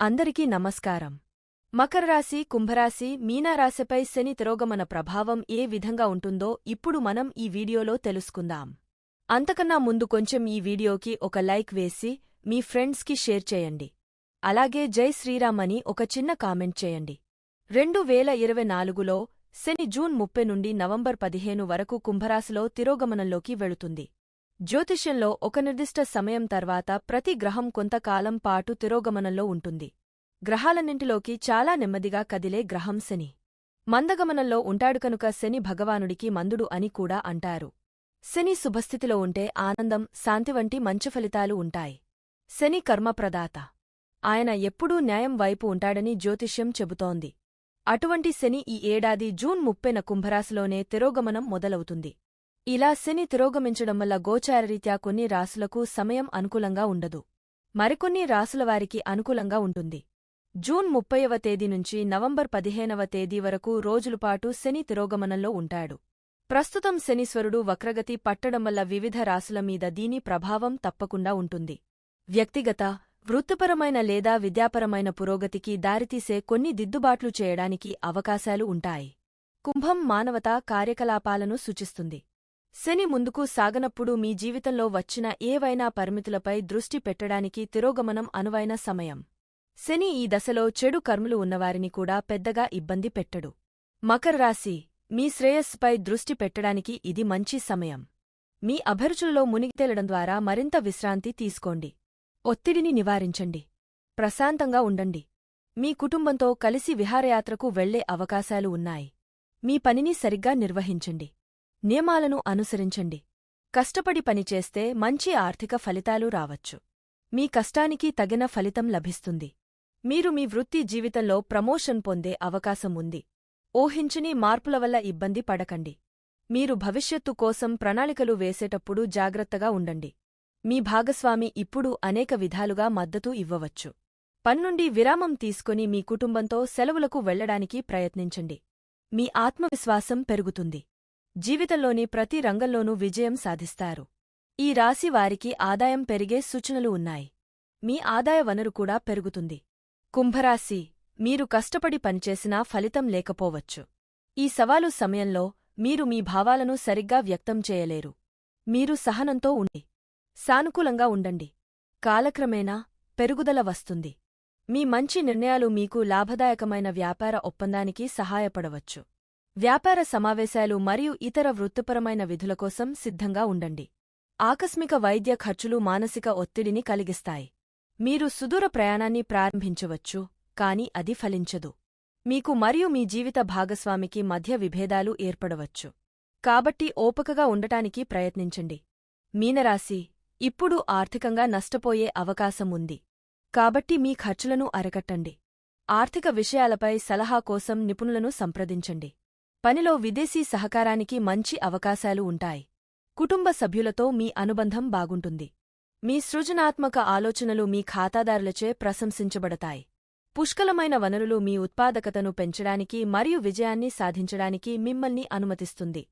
అందరికీ నమస్కారం. మకర రాశి కుంభరాశి మీనారాశిపై శని తిరోగమన ప్రభావం ఏ విధంగా ఉంటుందో ఇప్పుడు మనం ఈ వీడియోలో తెలుసుకుందాం. అంతకన్నా ముందు కొంచెం ఈ వీడియోకి ఒక లైక్ వేసి మీ ఫ్రెండ్స్కి షేర్ చేయండి. అలాగే జై శ్రీరామ్ అని ఒక చిన్న కామెంట్ చేయండి. రెండు వేల ఇరవై నాలుగులో శని జూన్ ముప్పై నుండి నవంబర్ పదిహేను వరకు కుంభరాశిలో తిరోగమనంలోకి వెళుతుంది. జ్యోతిష్యంలో ఒక నిర్దిష్ట సమయం తర్వాత ప్రతి గ్రహం కొంతకాలం పాటు తిరోగమనంలో ఉంటుంది. గ్రహాలన్నింటిలోకి చాలా నెమ్మదిగా కదిలే గ్రహం శని. మందగమనంలో ఉంటాడు కనుక శని భగవానుడికి మందుడు అని కూడా అంటారు. శని శుభస్థితిలో ఉంటే ఆనందం శాంతి వంటి మంచి ఫలితాలు ఉంటాయి. శని కర్మప్రదాత. ఆయన ఎప్పుడూ న్యాయం వైపు ఉంటాడని జ్యోతిష్యం చెబుతోంది. అటువంటి శని ఈ ఏడాది జూన్ ముప్పెన కుంభరాశిలోనే తిరోగమనం మొదలవుతుంది. ఇలా శని తిరోగమించడం వల్ల గోచారరీత్యా కొన్ని రాసులకు సమయం అనుకూలంగా ఉండదు. మరికొన్ని రాసులవారికి అనుకూలంగా ఉంటుంది. జూన్ ముప్పైవ తేదీ నుంచి నవంబర్ పదిహేనవ తేదీ వరకు రోజులపాటు శని తిరోగమనంలో ఉంటాడు. ప్రస్తుతం శనీశ్వరుడు వక్రగతి పట్టడం వల్ల వివిధ రాసుల మీద దీని ప్రభావం తప్పకుండా ఉంటుంది. వ్యక్తిగత వృత్తిపరమైన లేదా విద్యాపరమైన పురోగతికి దారితీసే కొన్ని దిద్దుబాట్లు చేయడానికి అవకాశాలు ఉంటాయి. కుంభం మానవతా కార్యకలాపాలను సూచిస్తుంది. శని ముందుకు సాగనప్పుడు మీ జీవితంలో వచ్చిన ఏవైనా పరిమితులపై దృష్టి పెట్టడానికి తిరోగమనం అనువైన సమయం. శని ఈ దశలో చెడు కర్మలు ఉన్నవారిని కూడా పెద్దగా ఇబ్బంది పెట్టడు. మకర రాశి మీ శ్రేయస్సుపై దృష్టి పెట్టడానికి ఇది మంచి సమయం. మీ అభిరుచులలో మునిగితేలడం ద్వారా మరింత విశ్రాంతి తీసుకోండి. ఒత్తిడిని నివారించండి. ప్రశాంతంగా ఉండండి. మీ కుటుంబంతో కలిసి విహారయాత్రకు వెళ్ళే అవకాశాలు ఉన్నాయి. మీ పనిని సరిగ్గా నిర్వహించండి. నియమాలను అనుసరించండి. కష్టపడి పనిచేస్తే మంచి ఆర్థిక ఫలితాలు రావచ్చు. మీ కష్టానికి తగిన ఫలితం లభిస్తుంది. మీరు మీ వృత్తి జీవితంలో ప్రమోషన్ పొందే అవకాశం ఉంది. ఊహించని మార్పుల వల్ల ఇబ్బంది పడకండి. మీరు భవిష్యత్తు కోసం ప్రణాళికలు వేసేటప్పుడు జాగ్రత్తగా ఉండండి. మీ భాగస్వామి ఇప్పుడు అనేక విధాలుగా మద్దతు ఇవ్వవచ్చు. పన్నుండి విరామం తీసుకుని మీ కుటుంబంతో సెలవులకు వెళ్ళడానికి ప్రయత్నించండి. మీ ఆత్మవిశ్వాసం పెరుగుతుంది. జీవితంలోని ప్రతి రంగంలోనూ విజయం సాధిస్తారు. ఈ రాశి వారికి ఆదాయం పెరిగే సూచనలు ఉన్నాయి. మీ ఆదాయ వనరు కూడా పెరుగుతుంది. కుంభరాశి మీరు కష్టపడి పనిచేసినా ఫలితం లేకపోవచ్చు. ఈ సవాలు సమయంలో మీరు మీ భావాలను సరిగ్గా వ్యక్తం చేయలేరు. మీరు సహనంతో ఉండి సానుకూలంగా ఉండండి. కాలక్రమేణా పెరుగుదల వస్తుంది. మీ మంచి నిర్ణయాలు మీకు లాభదాయకమైన వ్యాపార ఒప్పందానికి సహాయపడవచ్చు. వ్యాపార సమావేశాలు మరియు ఇతర వృత్తిపరమైన విధుల కోసం సిద్ధంగా ఉండండి. ఆకస్మిక వైద్య ఖర్చులు మానసిక ఒత్తిడిని కలిగిస్తాయి. మీరు సుదూర ప్రయాణాన్ని ప్రారంభించవచ్చు కాని అది ఫలించదు. మీకు మరియు మీ జీవిత భాగస్వామికి మధ్య విభేదాలు ఏర్పడవచ్చు. కాబట్టి ఓపికగా ఉండటానికి ప్రయత్నించండి. మీనరాశి ఇప్పుడు ఆర్థికంగా నష్టపోయే అవకాశం ఉంది. కాబట్టి మీ ఖర్చులను అరకట్టండి. ఆర్థిక విషయాలపై సలహా కోసం నిపుణులను సంప్రదించండి. పనిలో విదేశీ సహకారానికి మంచి అవకాశాలు ఉంటాయి. కుటుంబ సభ్యులతో మీ అనుబంధం బాగుంటుంది. మీ సృజనాత్మక ఆలోచనలు మీ ఖాతాదారులచే ప్రశంసించబడతాయి. పుష్కలమైన వనరులు మీ ఉత్పాదకతను పెంచడానికి మరియు విజయాన్ని సాధించడానికి మిమ్మల్ని అనుమతిస్తుంది.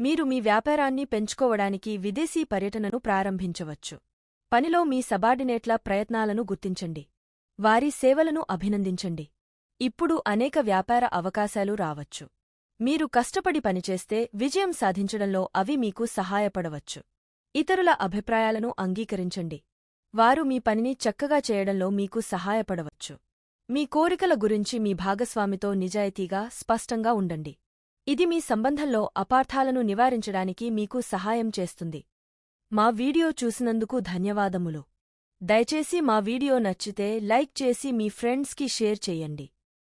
మీరు మీ వ్యాపారాన్ని పెంచుకోవడానికి విదేశీ పర్యటనను ప్రారంభించవచ్చు. పనిలో మీ సబార్డినేట్ల ప్రయత్నాలను గుర్తించండి. వారి సేవలను అభినందించండి. ఇప్పుడు అనేక వ్యాపార అవకాశాలు రావచ్చు. మీరు కష్టపడి పనిచేస్తే విజయం సాధించడంలో అవి మీకు సహాయపడవచ్చు. ఇతరుల అభిప్రాయాలను అంగీకరించండి. వారు మీ పనిని చక్కగా చేయడంలో మీకు సహాయపడవచ్చు. మీ కోరికల గురించి మీ భాగస్వామితో నిజాయితీగా స్పష్టంగా ఉండండి. ఇది మీ సంబంధంలో అపార్థాలను నివారించడానికి మీకు సహాయం చేస్తుంది. మా వీడియో చూసినందుకు ధన్యవాదములు. దయచేసి మా వీడియో నచ్చితే లైక్ చేసి మీ ఫ్రెండ్స్కి షేర్ చేయండి.